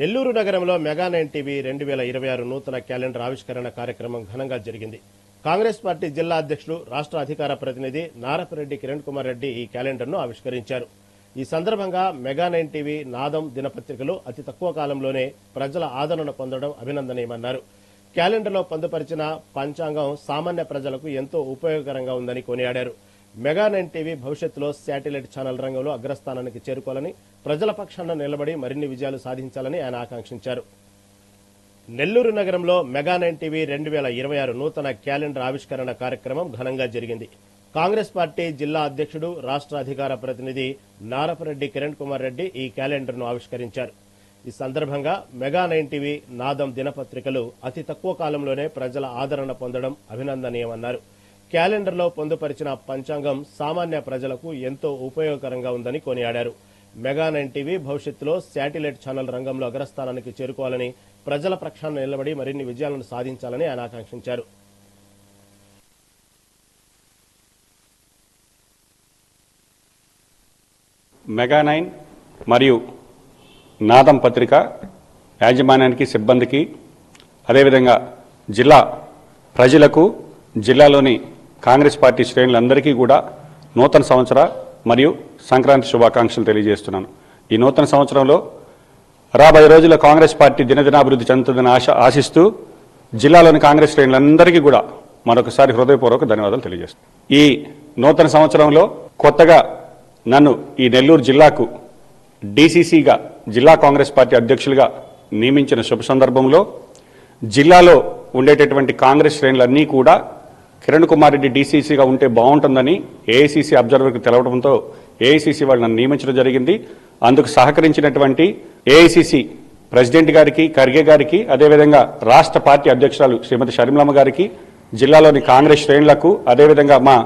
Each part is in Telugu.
నెల్లూరు నగరంలో మెగా నైన్ టీవీ రెండు వేల ఇరవై ఆరు నూతన క్యాలెండర్ ఆవిష్కరణ కార్యక్రమం ఘనంగా జరిగింది. కాంగ్రెస్ పార్టీ జిల్లా అధ్యక్షులు రాష్ట్ర అధికార ప్రతినిధి నారపరెడ్డి కిరణ్ కుమార్ రెడ్డి ఈ క్యాలెండర్ను ఆవిష్కరించారు. ఈ సందర్భంగా మెగా నైన్ టీవీ నాదం దినపత్రికలు అతి తక్కువ కాలంలోనే ప్రజల ఆదరణ పొందడం అభినందనీయమన్నారు. క్యాలెండర్లో పొందుపరిచిన పంచాంగం సామాన్య ప్రజలకు ఎంతో ఉపయోగకరంగా ఉందని కొనియాడారు. మెగా నైన్ టీవీ భవిష్యత్తులో శాటిలైట్ ఛానల్ రంగంలో అగ్రస్థానానికి చేరుకోవాలని ప్రజల పక్షాన నిలబడి మరిన్ని విజయాలు సాధించాలని ఆయన ఆకాంక్షించారు. నెల్లూరు నగరంలో మెగా నైన్ టీవీ రెండు వేల ఇరవై ఆరు నూతన క్యాలెండర్ ఆవిష్కరణ కార్యక్రమం ఘనంగా జరిగింది. కాంగ్రెస్ పార్టీ జిల్లా అధ్యక్షుడు రాష్ట్ర అధికార ప్రతినిధి నారపరెడ్డి కిరణ్ కుమార్ రెడ్డి ఈ క్యాలెండర్ను ఆవిష్కరించారు. ఈ సందర్భంగా మెగా నైన్ టీవీ నాదం దినపత్రికలు అతి తక్కువ కాలంలోనే ప్రజల ఆదరణ పొందడం అభినందనీయమన్నారు. క్యాలెండర్లో పొందుపరిచిన పంచాంగం సామాన్య ప్రజలకు ఎంతో ఉపయోగకరంగా ఉందని కొనియాడారు. మెగా నైన్ టీవీ భవిష్యత్తులో శాటిలైట్ ఛానల్ రంగంలో అగ్రస్థానానికి చేరుకోవాలని ప్రజల ప్రక్షాళన నిలబడి మరిన్ని విజయాలను సాధించాలని ఆయన ఆకాంక్షించారు. మెగా నైన్ మరియు నాదం పత్రిక యాజమాన్యానికి సిబ్బందికి అదేవిధంగా జిల్లా ప్రజలకు జిల్లాలోని కాంగ్రెస్ పార్టీ శ్రేణులందరికీ కూడా నూతన సంవత్సర మరియు సంక్రాంతి శుభాకాంక్షలు తెలియజేస్తున్నాను. ఈ నూతన సంవత్సరంలో రాబోయే రోజుల్లో కాంగ్రెస్ పార్టీ దినదినాభివృద్ధి చెందుతుందని ఆశ ఆశిస్తూ జిల్లాలోని కాంగ్రెస్ శ్రేణులందరికీ కూడా మరొకసారి హృదయపూర్వక ధన్యవాదాలు తెలియజేస్తాను ఈ నూతన సంవత్సరంలో కొత్తగా నన్ను ఈ నెల్లూరు జిల్లాకు డీసీసీగా జిల్లా కాంగ్రెస్ పార్టీ అధ్యక్షులుగా నియమించిన శుభ సందర్భంలో జిల్లాలో ఉండేటటువంటి కాంగ్రెస్ శ్రేణులన్నీ కూడా కిరణ్ కుమార్ రెడ్డి డీసీసీగా ఉంటే బాగుంటుందని ఏఐసీసీ అబ్జర్వర్కి తెలవడంతో ఏఐసీసీ వాళ్ళు నన్ను నియమించడం జరిగింది. అందుకు సహకరించినటువంటి ఏఐసీసీ ప్రెసిడెంట్ గారికి ఖర్గే గారికి అదేవిధంగా రాష్ట్ర పార్టీ అధ్యక్షురాలు శ్రీమతి షర్మిలమ్మ గారికి జిల్లాలోని కాంగ్రెస్ శ్రేణులకు అదేవిధంగా మా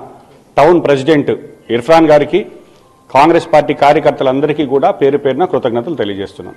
టౌన్ ప్రెసిడెంట్ ఇర్ఫాన్ గారికి కాంగ్రెస్ పార్టీ కార్యకర్తలందరికీ కూడా పేరు పేరున కృతజ్ఞతలు తెలియజేస్తున్నాను.